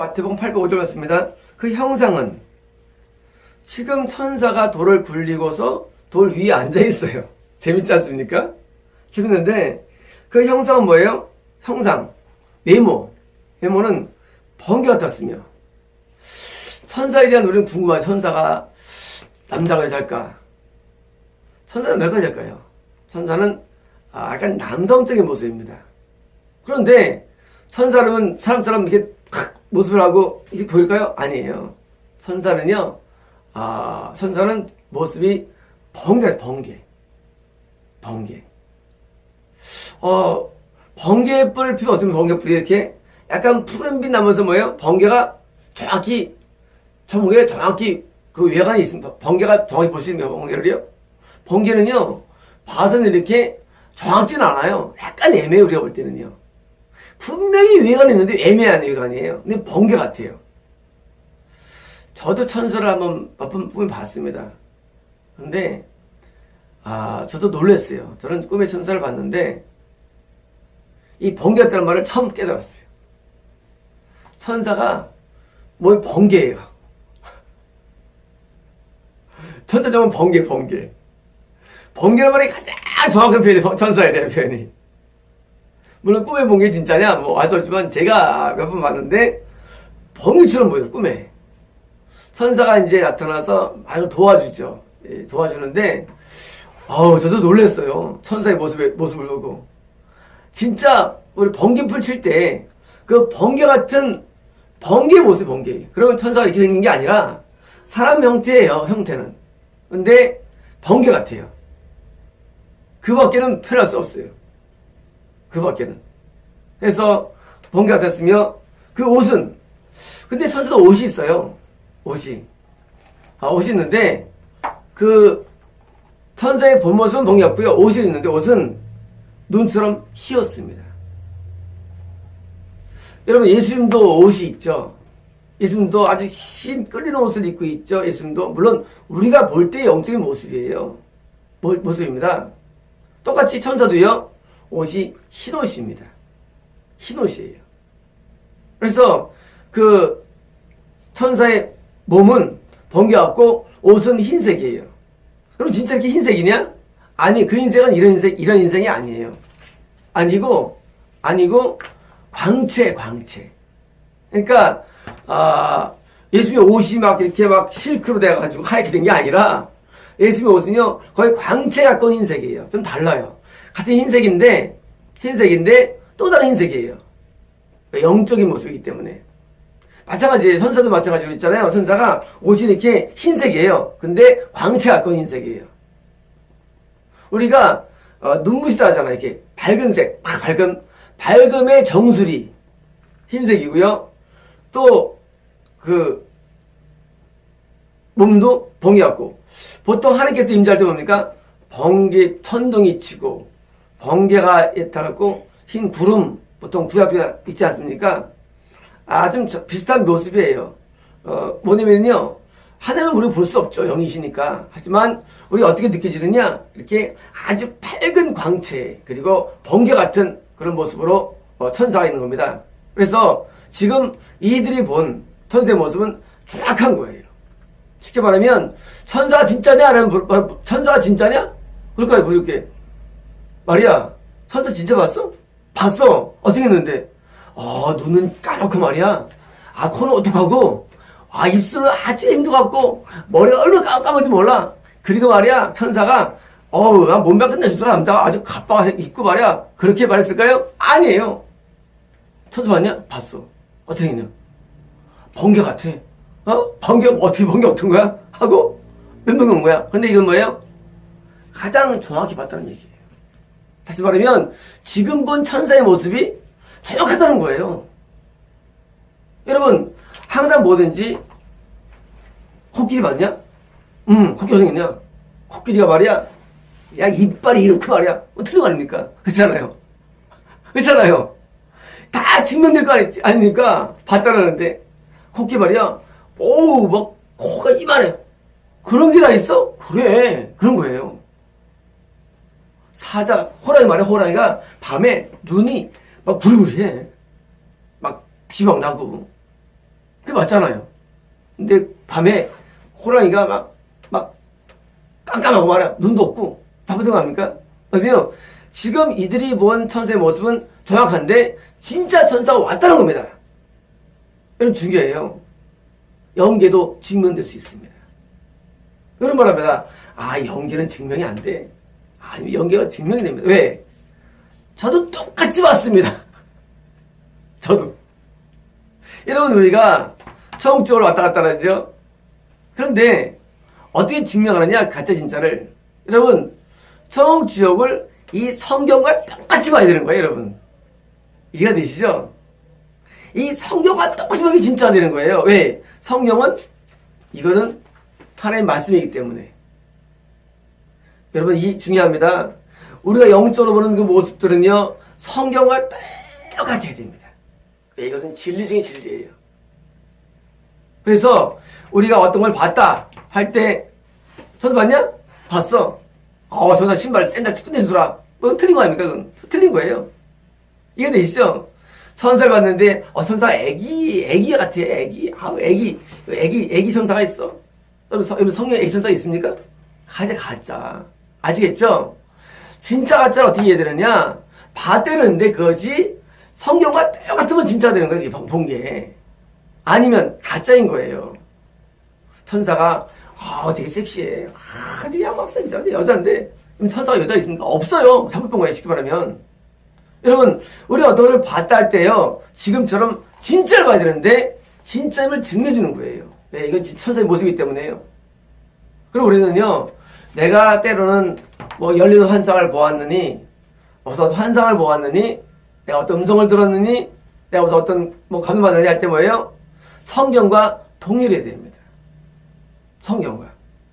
마태복음 8장 5절 말씀입니다. 그 형상은 지금 천사가 돌을 굴리고서 돌 위에 앉아 있어요. 재밌지 않습니까? 재밌는데 그 형상은 뭐예요? 형상, 외모. 외모는 번개 같았으며 천사에 대한 우리는 궁금하죠. 천사가 남자가 여자일까? 천사는 몇 가지일까요? 천사는 아, 약간 남성적인 모습입니다. 그런데 천사는 사람처럼 이렇게 탁 모습을 하고 이렇게 보일까요? 아니에요. 천사는요, 아, 천사는 모습이 번개, 번개. 번개. 어, 번개불 피면 어쩌면 번개불이 이렇게 약간 푸른 빛 나면서 뭐예요? 번개가 정확히, 전국에 정확히 그 외관이 있습니다. 번개가 정확히 볼 수 있는 번개를요? 번개는요, 봐서는 이렇게 정확지는 않아요. 약간 애매해요, 우리가 볼 때는요. 분명히 외관이 있는데 애매한 외관이에요. 근데 번개 같아요. 저도 천사를 한번 몇번 꿈에 봤습니다. 근데, 아, 저도 놀랐어요. 저는 꿈에 천사를 봤는데, 이 번개 같다는 말을 처음 깨달았어요. 천사가 뭐 번개예요. 천사 정은 번개, 번개. 번개란 말이 가장 정확한 표현이 천사에 대한 표현이. 물론 꿈에 본 게 진짜냐? 뭐, 알 수 없지만 제가 몇 번 봤는데, 번개처럼 보여요, 꿈에. 천사가 이제 나타나서 많이 도와주죠. 예, 도와주는데, 아우, 저도 놀랐어요. 천사의 모습을, 모습을 보고. 진짜, 우리 번개풀 칠 때, 그 번개 같은, 번개 모습, 번개. 그러면 천사가 이렇게 생긴 게 아니라, 사람 형태예요, 형태는. 근데, 번개 같아요. 그 밖에는 표현할 수 없어요. 그 밖에는. 그래서 번개 같았으며 그 옷은 근데 천사도 옷이 있어요. 옷이. 아, 옷이 있는데 그 천사의 본 모습은 번개였고요. 옷이 있는데 옷은 눈처럼 희었습니다. 여러분 예수님도 옷이 있죠. 예수님도 아주 흰 끌리는 옷을 입고 있죠. 예수님도 물론 우리가 볼 때 영적인 모습이에요. 모- 모습입니다. 똑같이 천사도요. 옷이 흰 옷입니다. 흰 옷이에요. 그래서 그 천사의 몸은 번개 같고 옷은 흰색이에요. 그럼 진짜 이렇게 흰색이냐? 아니 그 흰색은 이런 흰색 이런 흰색이 아니에요. 아니고 아니고 광채 광채. 그러니까 아 예수님의 옷이 막 이렇게 막 실크로 돼가지고 하얗게 된 게 아니라 예수님의 옷은요 거의 광채 같고 흰색이에요. 좀 달라요. 같은 흰색인데 흰색인데 또 다른 흰색이에요. 영적인 모습이기 때문에. 마찬가지예요. 천사도 마찬가지로 있잖아요. 천사가 옷이 이렇게 흰색이에요. 근데 광채 같고 흰색이에요. 우리가 어, 눈부시다 하잖아요. 이렇게 밝은 색, 막 밝은 밝음의 정수리 흰색이고요. 또 그 몸도 같고 보통 하나님께서 임재할 때 뭡니까? 번개 천둥이 치고 번개가 나타났고 흰 구름 보통 구약에 있지 않습니까? 아좀 비슷한 모습이에요. 어 뭐냐면요 하나님은 우리가 볼 수 없죠 영이시니까 하지만 우리 어떻게 느껴지느냐 이렇게 아주 밝은 광채 그리고 번개 같은 그런 모습으로 어, 천사가 있는 겁니다. 그래서 지금 이들이 본 천사의 모습은 정확한 거예요. 쉽게 말하면 천사가 진짜냐 말- 천사가 진짜냐? 그럴까요 부르게 말이야 천사 진짜 봤어? 봤어 어떻게 했는데 아 눈은 까맣고 말이야 아 코는 어떡하고 아 입술은 아주 행도 같고 머리가 얼마나 까까만지 몰라 그리고 말이야 천사가 어우 나 몸매 끝내주더라 남자가 아주 가빠가 입고 말이야 그렇게 말했을까요? 아니에요 천사 봤냐? 봤어 어떻게 했냐 번개 같아. 어? 번개, 어떻게 번개 어떤 거야? 하고 몇 명이 온 거야. 근데 이건 뭐예요? 가장 정확히 봤다는 얘기예요. 다시 말하면 지금 본 천사의 모습이 정확하다는 거예요. 여러분, 항상 뭐든지 코끼리 봤냐? 음, 코끼리 생겼냐? 코끼리가 말이야. 야, 이빨이 이렇게 말이야. 어떻게 거 아닙니까? 그렇잖아요. 그렇잖아요. 다 증명될 거 아니, 아닙니까? 봤다라는데. 코끼리 말이야. 오우, 막, 코가 이만해. 그런 게 다 있어? 그래. 그런 거예요. 사자, 호랑이 말이야, 호랑이가 밤에 눈이 막 부리부리해. 막, 비막 나고. 그게 맞잖아요. 근데 밤에 호랑이가 막, 막 깜깜하고 말이야. 눈도 없고 답답한 거 아닙니까? 왜냐면 지금 이들이 본 천사의 모습은 정확한데 진짜 천사가 왔다는 겁니다. 이건 중요해요. 연계도 증명될 수 있습니다. 이런 말합니다. 아, 연계는 증명이 안 돼. 아니, 연계가 증명이 됩니다. 왜? 저도 똑같이 봤습니다. 저도. 여러분, 우리가 천국적으로 왔다 갔다 하죠? 그런데, 어떻게 증명하느냐, 가짜 진짜를. 여러분, 천국 지옥을 이 성경과 똑같이 봐야 되는 거예요, 여러분. 이해가 되시죠? 이 성경과 똑같이 보는 게 진짜가 되는 거예요. 왜? 성경은 이거는 하나님의 말씀이기 때문에. 여러분, 이 중요합니다. 우리가 영적으로 보는 그 모습들은요, 성경과 똑같아야 됩니다. 왜? 이것은 진리 중에 진리예요. 그래서 우리가 어떤 걸 봤다 할 때, 저도 봤냐? 봤어. 어, 저사 신발 샌들 끝내주더라. 뭐 틀린 거 아닙니까? 그건 틀린 거예요. 이게 되시죠? 천사를 봤는데, 어, 천사가 애기, 애기 같아, 애기. 아, 애기, 애기, 애기 천사가 있어. 여러분, 성경에 애기 천사가 있습니까? 가짜, 가짜. 아시겠죠? 진짜 가짜를 어떻게 이해되느냐? 봤대는데 그것이 성경과 똑같으면 진짜 되는 거예요, 이본 게. 아니면 가짜인 거예요. 천사가, 아, 되게 섹시해. 아, 막 섹시한데, 여자인데. 그럼 천사가 여자 있습니까? 없어요. 잘못 본 거예요, 쉽게 말하면. 여러분, 우리 어떤 걸 봤다 할 때요, 지금처럼 진짜를 봐야 되는데, 진짜임을 증명해주는 거예요. 네, 이건 진- 천사의 모습이기 때문에요. 그리고 우리는요, 내가 때로는 뭐 열리는 환상을 보았느니, 어서 환상을 보았느니, 내가 어떤 음성을 들었느니, 내가 무슨 어떤 뭐 감동받느니 할 때 뭐예요? 성경과 동일해야 됩니다. 성경과.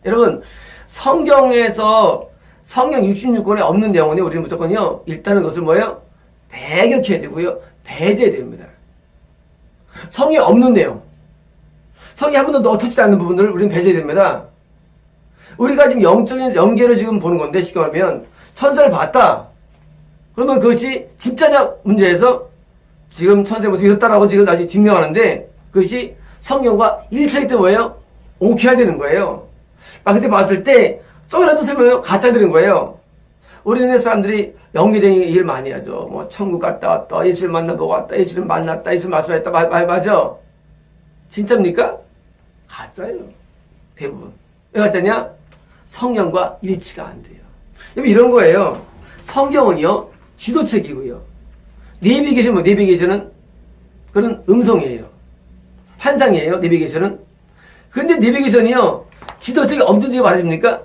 여러분, 성경에서 성경 66권에 없는 내용은 우리는 무조건요, 일단은 그것을 뭐예요? 배격해야 되고요, 배제해야 됩니다. 성경에 없는 내용. 성경에 한 번도 넣어두지 않는 부분들을 우리는 배제해야 됩니다. 우리가 지금 영적인 연계를 지금 보는 건데, 쉽게 말하면, 천사를 봤다. 그러면 그것이 진짜냐 문제에서 지금 천사의 모습이 이렇다라고 지금 다시 증명하는데, 그것이 성경과 일치하기 때문에 뭐예요? 오케이 해야 되는 거예요. 막 그때 봤을 때, 좀이라도 틀면 가짜 되는 거예요. 우리네 사람들이 연기된 일 많이 하죠. 뭐, 천국 갔다 왔다, 예수를 만나보고 왔다, 예수를 만났다, 예수를 말씀했다, 마, 마, 맞아. 진짜입니까? 가짜예요. 대부분. 왜 가짜냐? 성경과 일치가 안 돼요. 여러분, 이런 거예요. 성경은요, 지도책이고요. 내비게이션, 뭐, 내비게이션은 그런 음성이에요. 환상이에요, 내비게이션은. 근데 내비게이션이요, 지도책이 얘기 말해줍니까?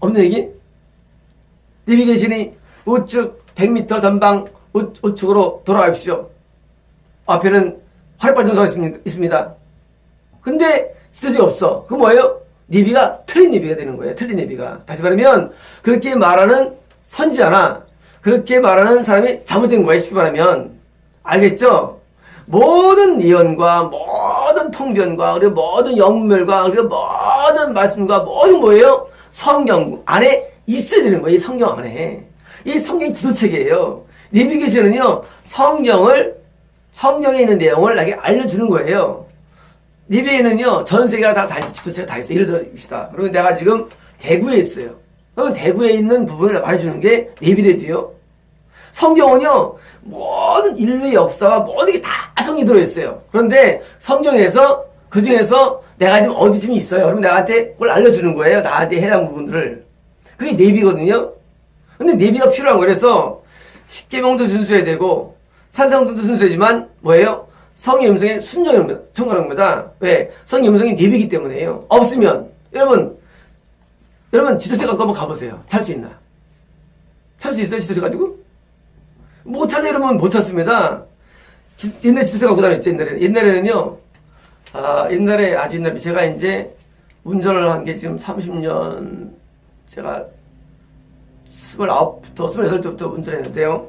없는 얘기? 내비게이션이 우측 100m 전방 우, 우측으로 돌아가십시오. 앞에는 화력발 전소가 있습니다. 있습니다. 근데 지도책이 없어. 그 뭐예요? 내비가 틀린 내비가 되는 거예요. 틀린 내비가. 다시 말하면 그렇게 말하는 선지자나 그렇게 말하는 사람이 잘못된 거예요. 쉽게 말하면. 알겠죠? 모든 예언과 모든 통변과 그리고 모든 영물과 그리고 모든 말씀과 모든 뭐예요? 성경 안에 있어야 되는 거예요. 이 성경 안에. 이 성경이 지도책이에요. 내비게이션은요. 성경을 성경에 있는 내용을 나에게 알려주는 거예요. 리비에는요, 전 세계가 다, 다 있어, 지도체가 다 있어. 예를 들어봅시다. 그러면 내가 지금 대구에 있어요. 그러면 대구에 있는 부분을 말해주는 게 리비레드요. 성경은요, 모든 인류의 역사와 모든 게 다 성경이 들어있어요. 그런데 성경에서, 그 중에서 내가 지금 어디쯤 있어요. 그러면 나한테 그걸 알려주는 거예요. 나한테 해당 부분들을. 그게 내비거든요. 근데 내비가 필요한 거라서, 십계명도 준수해야 되고, 산성도 순수하지만 뭐예요? 성의 음성에 순종합니다. 청하는 겁니다. 왜? 성의 음성이 내비기 때문에요. 없으면 여러분 여러분 지도체 갖고 한번 가보세요. 찾을 수 있나? 찾을 수 있어요? 지도체 가지고? 못 찾아 이러면 못 찾습니다. 지, 옛날 지도체 갖고 다녔죠 옛날에는. 옛날에는요. 아 옛날에 아주 옛날에 제가 이제 운전을 한 게 지금 30년 제가 29부터 28부터 운전했는데요.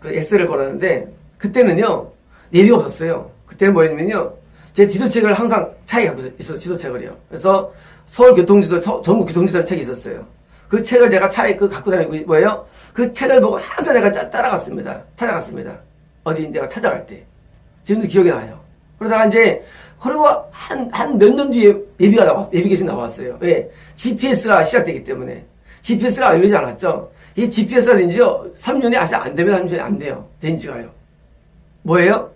그 X를 걸었는데 그때는요 내비가 없었어요. 그때는 뭐였냐면요 제 지도책을 항상 차에 갖고 있어 지도책을요. 그래서 서울 교통지도 서- 전국 교통지도 책이 있었어요. 그 책을 제가 차에 그 갖고 다니고 뭐예요? 그 책을 보고 항상 내가 따- 따라갔습니다. 찾아갔습니다. 어디 내가 찾아갈 때 지금도 기억이 나요. 그러다가 이제 그리고 한 한 몇 년 뒤에 예비가 나왔 예비 계신 나왔어요. 왜? GPS가 시작되기 때문에 GPS가 알려지지 않았죠. 이 GPS가 된지요 3년이 아직 안 되면 3년이 안 돼요. 된 지가요. 뭐예요?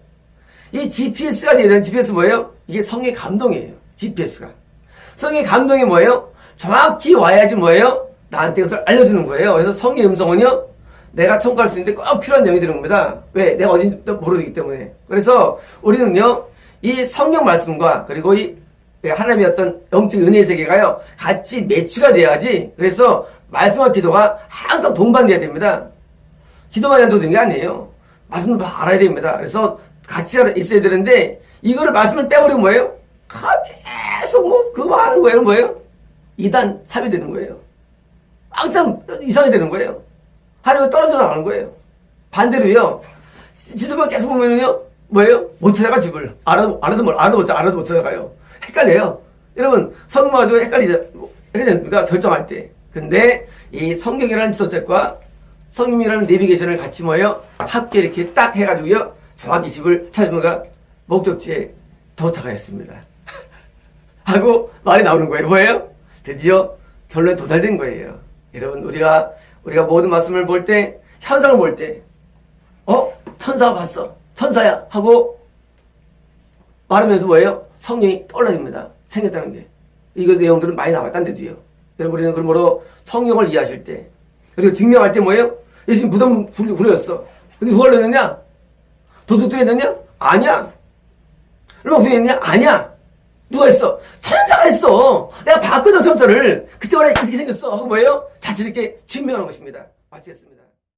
이 GPS가 되는 GPS 뭐예요? 이게 성의 감동이에요. GPS가. 성의 감동이 뭐예요? 정확히 와야지 뭐예요? 나한테 그것을 알려주는 거예요. 그래서 성의 음성은요, 내가 청구할 수 있는데 꼭 필요한 내용이 되는 겁니다. 왜? 내가 어딘지 모르기 때문에. 그래서 우리는요, 이 성경 말씀과 그리고 이 하나님의 어떤 영적 은혜의 세계가요, 같이 매치가 돼야지. 그래서 말씀과 기도가 항상 동반돼야 됩니다. 기도만 해도 되는 게 아니에요. 말씀을 막 알아야 됩니다. 그래서 같이 있어야 되는데, 이거를 말씀을 빼버리면 뭐예요? 가- 계속 뭐, 그거 하는 거예요, 뭐예요? 이단 삽이 되는 거예요. 항상 이상이 되는 거예요. 하나님은 떨어져 나가는 거예요. 반대로요, 지도만 계속 보면요, 뭐예요? 못 찾아가 집을. 알아도, 알아도 뭘, 알아도 못, 알아도 못 찾아가요. 헷갈려요. 여러분, 성경 가지고 헷갈리죠. 헷갈립니까? 결정할 때. 근데, 이 성경이라는 지도책과 성경이라는 내비게이션을 같이 뭐예요? 함께 이렇게 딱 해가지고요, 정확히 집을 찾으면가 목적지에 도착하였습니다. 하고 말이 나오는 거예요. 뭐예요? 드디어 결론에 도달된 거예요. 여러분, 우리가, 우리가 모든 말씀을 볼 때, 현상을 볼 때, 어? 천사가 봤어. 천사야. 하고 말하면서 뭐예요? 성령이 떠올라집니다. 생겼다는 게. 이거 내용들은 많이 나왔단 데도요. 여러분, 우리는 그러므로 성령을 이해하실 때, 그리고 증명할 때 뭐예요? 예수님 무덤 굴- 굴렸어. 근데 누가 걸렸느냐? 도둑들이 했느냐? 아니야. 얼마 후회했냐? 아니야. 누가 했어? 천사가 했어. 내가 봤거든, 천사를. 그때 말에 이렇게 생겼어. 하고 뭐예요? 자신 있게 증명하는 것입니다. 마치겠습니다.